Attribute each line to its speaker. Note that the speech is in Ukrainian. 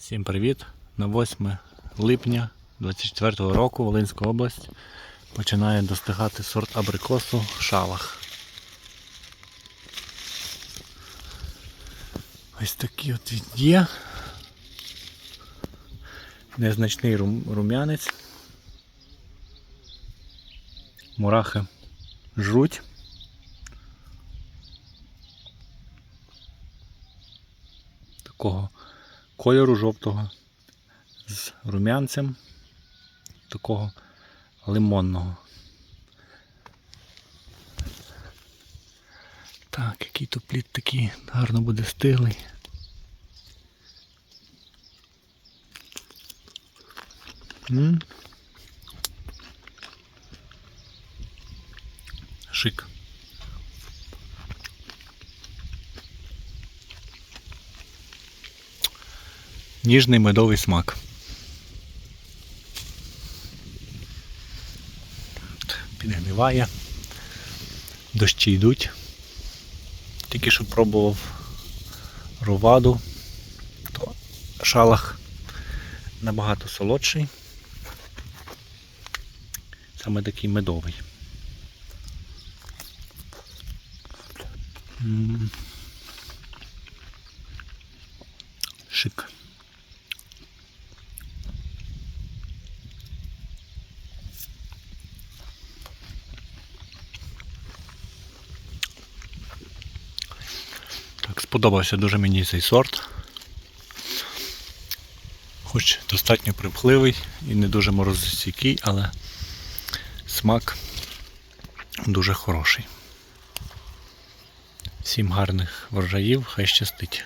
Speaker 1: Всім привіт! На 8 липня 24 року Волинська область починає достигати сорт абрикосу шалах. Ось такий от він є. Незначний рум'янець. Мурахи жруть. Такого кольору жовтого з рум'янцем такого лимонного. Так, який то плід такий гарно буде стиглий. Шик. Ніжний медовий смак. От, Підгниває. Дощі йдуть. Тільки що пробував роваду, то шалах набагато солодший. Саме такий медовий. Шик. Сподобався дуже мені цей сорт. Хоч достатньо примхливий і не дуже морозостійкий, але смак дуже хороший. Всім гарних врожаїв, хай щастить.